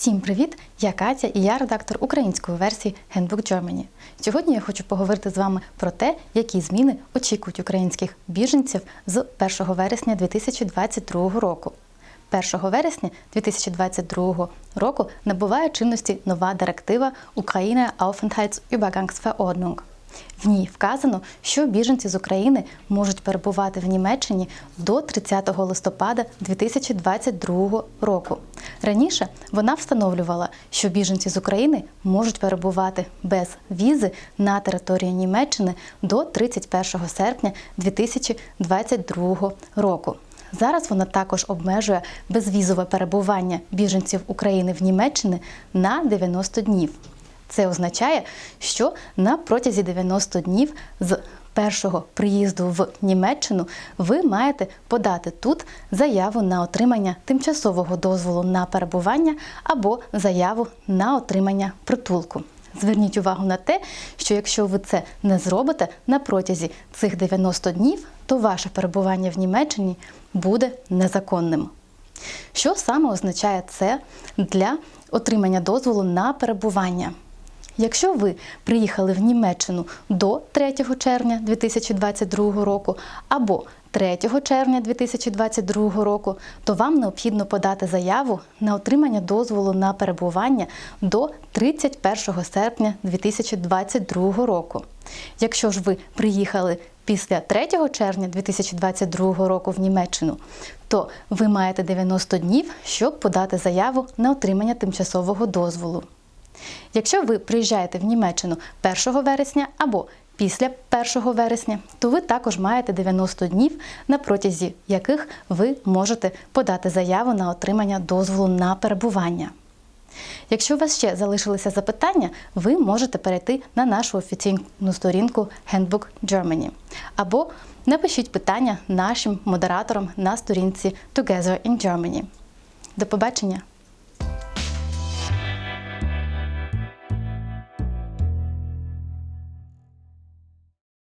Всім привіт! Я Катя і я редактор української версії Handbook Germany. Сьогодні я хочу поговорити з вами про те, які зміни очікують українських біженців з 1 вересня 2022 року. 1 вересня 2022 року набуває чинності нова директива Україна Aufenthaltsübergangsverordnung. В ній вказано, що біженці з України можуть перебувати в Німеччині до 30 листопада 2022 року. Раніше вона встановлювала, що біженці з України можуть перебувати без візи на території Німеччини до 31 серпня 2022 року. Зараз вона також обмежує безвізове перебування біженців України в Німеччині на 90 днів. Це означає, що на протязі 90 днів з першого приїзду в Німеччину ви маєте подати тут заяву на отримання тимчасового дозволу на перебування або заяву на отримання притулку. Зверніть увагу на те, що якщо ви це не зробите на протязі цих 90 днів, то ваше перебування в Німеччині буде незаконним. Що саме означає це для отримання дозволу на перебування? Якщо ви приїхали в Німеччину до 3 червня 2022 року або 3 червня 2022 року, то вам необхідно подати заяву на отримання дозволу на перебування до 31 серпня 2022 року. Якщо ж ви приїхали після 3 червня 2022 року в Німеччину, то ви маєте 90 днів, щоб подати заяву на отримання тимчасового дозволу. Якщо ви приїжджаєте в Німеччину 1 вересня або після 1 вересня, то ви також маєте 90 днів, на протязі яких ви можете подати заяву на отримання дозволу на перебування. Якщо у вас ще залишилися запитання, ви можете перейти на нашу офіційну сторінку Handbook Germany або напишіть питання нашим модераторам на сторінці Together in Germany. До побачення!